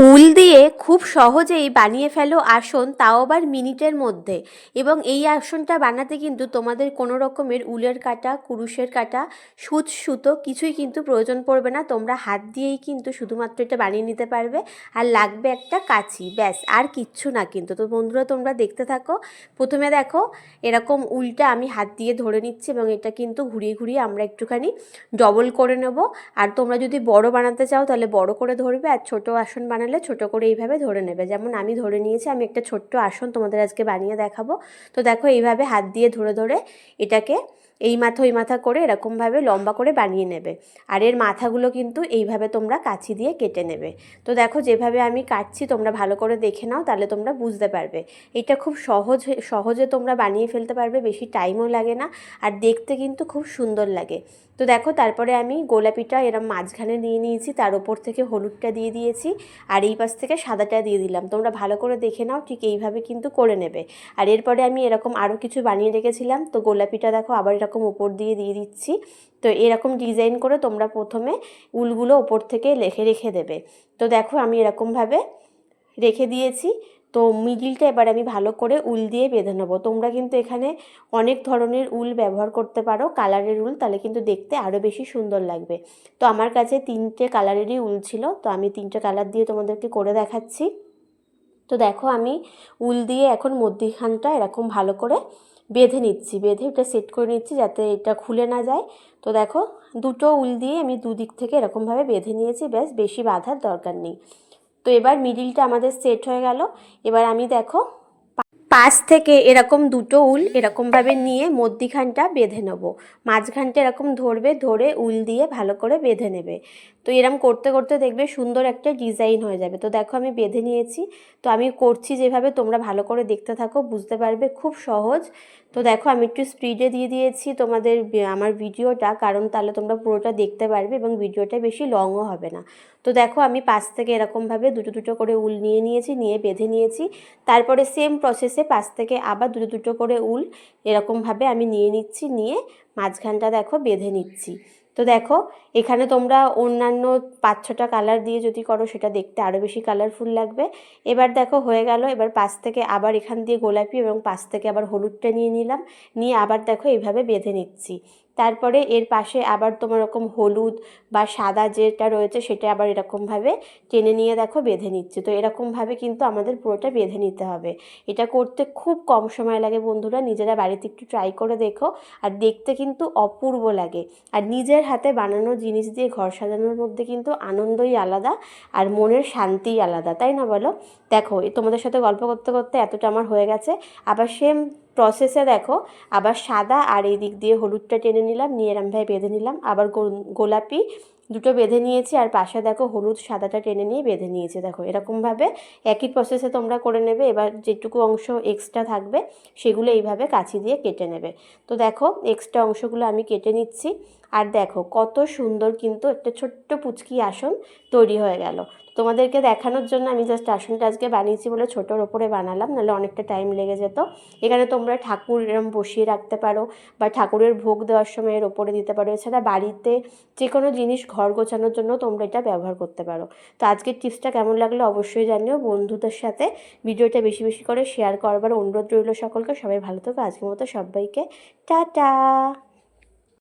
উল দিয়ে খুব সহজেই বানিয়ে ফেলো আসন, তাও আবার মিনিটের মধ্যে। এবং এই আসনটা বানাতে কিন্তু তোমাদের কোনো রকমের উলের কাটা, কুরুশের কাটা, সুচ, সুতো কিছুই কিন্তু প্রয়োজন পড়বে না। তোমরা হাত দিয়েই কিন্তু শুধুমাত্র এটা বানিয়ে নিতে পারবে। আর লাগবে একটা কাঁচি, ব্যাস, আর কিচ্ছু না কিন্তু। তো বন্ধুরা, তোমরা দেখতে থাকো। প্রথমে দেখো, এরকম উলটা আমি হাত দিয়ে ধরে নিচ্ছি এবং এটা কিন্তু ঘুরিয়ে ঘুরিয়ে আমরা একটুখানি ডবল করে নেব। আর তোমরা যদি বড় বানাতে চাও তাহলে বড় করে ধরবে আর ছোট আসন বানালে ছোট করে এইভাবে ধরে নেবে। যেমন আমি ধরে নিয়েছি, আমি একটা ছোট্ট আসন তোমাদের আজকে বানিয়ে দেখাবো। তো দেখো এইভাবে হাত দিয়ে ধরে ধরে এটাকে এই মাথা, ওই মাথা করে এরকমভাবে লম্বা করে বানিয়ে নেবে। আর এর মাথাগুলো কিন্তু এইভাবে তোমরা কাছি দিয়ে কেটে নেবে। তো দেখো, যেভাবে আমি কাটছি, তোমরা ভালো করে দেখে নাও, তাহলে তোমরা বুঝতে পারবে। এটা খুব সহজ সহজে তোমরা বানিয়ে ফেলতে পারবে, বেশি টাইমও লাগে না, আর দেখতে কিন্তু খুব সুন্দর লাগে। তো দেখো, তারপরে আমি গোলাপিটা এরম মাঝখানে নিয়ে নিয়েছি, তার ওপর থেকে হলুদটা দিয়ে দিয়েছি, আর এই পাশ থেকে সাদাটা দিয়ে দিলাম। তোমরা ভালো করে দেখে নাও, ঠিক এইভাবে কিন্তু করে নেবে। আর এরপরে আমি এরকম আরও কিছু বানিয়ে রেখেছিলাম, তো গোলাপিটা দেখো আবার এরকম ওপর দিয়ে দিয়ে দিচ্ছি। তো এরকম ডিজাইন করে তোমরা প্রথমে উলগুলো ওপর থেকে লেখে রেখে দেবে। তো দেখো আমি এরকমভাবে রেখে দিয়েছি। তো মিডিলটা এবার আমি ভালো করে উল দিয়ে বেঁধে নেব। তোমরা কিন্তু এখানে অনেক ধরনের উল ব্যবহার করতে পারো কালারের উল, তাহলে কিন্তু দেখতে আরও বেশি সুন্দর লাগবে। তো আমার কাছে তিনটে কালারেরই উল ছিল। তো আমি তিনটে কালার দিয়ে তোমাদেরকে করে দেখাচ্ছি। তো দেখো আমি উল দিয়ে এখন মধ্যিখানটা এরকম ভালো করে বেঁধে নিচ্ছি, বেঁধে এটা সেট করে নিচ্ছি যাতে এটা খুলে না যায়। তো দেখো দুটো উল দিয়ে আমি দুদিক থেকে এরকমভাবে বেঁধে নিয়েছি, ব্যাস বেশি বাঁধার দরকার নেই। তো এবার মিডিলটা আমাদের সেট হয়ে গেল। এবার আমি দেখো পাশ থেকে এরকম দুটো উল এরকমভাবে নিয়ে মধ্যিখানটা বেঁধে নেব। মাঝখানটা এরকম ধরবে, ধরে উল দিয়ে ভালো করে বেঁধে নেবে। তো এরম করতে করতে দেখবে সুন্দর একটা ডিজাইন হয়ে যাবে। তো দেখো আমি বেঁধে নিয়েছি। তো আমি করছি যেভাবে, তোমরা ভালো করে দেখতে থাকো, বুঝতে পারবে খুব সহজ। তো দেখো আমি একটু স্পিডে দিয়ে দিয়েছি তোমাদের আমার ভিডিওটা, কারণ তাহলে তোমরা পুরোটা দেখতে পারবে এবং ভিডিওটা বেশি লংও হবে না। তো দেখো আমি পাশ থেকে এরকমভাবে দুটো দুটো করে উল নিয়ে নিয়েছি, নিয়ে বেঁধে নিয়েছি। তারপরে সেম প্রসেসে পাশ থেকে আবার দুটো দুটো করে উল এরকমভাবে আমি নিয়ে নিচ্ছি, নিয়ে মাঝখানটা দেখো বেঁধে নিচ্ছি। তো দেখো, এখানে তোমরা অন্যান্য পাঁচ ছটা কালার দিয়ে যদি করো, সেটা দেখতে আরও বেশি কালারফুল লাগবে। এবার দেখো, হয়ে গেল, এবার পাশ থেকে আবার এখান দিয়ে গোলাপি এবং পাশ থেকে আবার হলুদটা নিয়ে নিলাম, নিয়ে আবার দেখো, এইভাবে বেঁধে নিচ্ছি। তারপরে এর পাশে আবার তোমার এরকম হলুদ বা সাদা যেটা রয়েছে সেটা আবার এরকমভাবে টেনে নিয়ে দেখো বেঁধে নিচ্ছে। তো এরকমভাবে কিন্তু আমাদের পুরোটা বেঁধে নিতে হবে। এটা করতে খুব কম সময় লাগে বন্ধুরা, নিজেরা বাড়িতে একটু ট্রাই করে দেখো আর দেখতে কিন্তু অপূর্ব লাগে। আর নিজের হাতে বানানো জিনিস দিয়ে ঘর সাজানোর মধ্যে কিন্তু আনন্দই আলাদা আর মনের শান্তিই আলাদা, তাই না বলো? দেখো তোমাদের সাথে গল্প করতে করতে এতটা আমার হয়ে গেছে। আবার সেম প্রসেসে দেখো, আবার সাদা আর এই দিক দিয়ে হলুদটা টেনে নিলাম, নিয়ে এরমভাবে বেঁধে নিলাম, আবার গোলাপি দুটো বেঁধে নিয়েছি, আর পাশে দেখো হলুদ সাদাটা টেনে নিয়ে বেঁধে নিয়েছি, দেখো এরকমভাবে একই প্রসেসে তোমরা করে নেবে, এবার যেটুকু অংশ এক্সট্রা থাকবে, সেগুলো এইভাবে কাছি দিয়ে কেটে নেবে। তো দেখো এক্সট্রা অংশগুলো আমি কেটে নিচ্ছি। আর দেখো, কত সুন্দর কিন্তু একটা ছোট্ট পুচকি আসন তৈরি হয়ে গেল। তোমাদেরকে দেখানোর জন্য আমি জাস্ট আসনটা আজকে বানিয়েছি বলে ছোটোর ওপরে বানালাম, নাহলে অনেকটা টাইম লেগে যেত। এখানে তোমরা ঠাকুর এরম বসিয়ে রাখতে পারো বা ঠাকুরের ভোগ দেওয়ার সময় এর ওপরে দিতে পারো। এছাড়া বাড়িতে যে কোনো জিনিস ঘর গোছানোর জন্য তোমরা এটা ব্যবহার করতে পারো। তো আজকের টিপসটা কেমন লাগল অবশ্যই জানিও। বন্ধুদের সাথে ভিডিওটা বেশি বেশি করে শেয়ার করবার অনুরোধ রইল সকলকে। সবাই ভালো থাকো। আজকের মতো সবাইকে টাটা!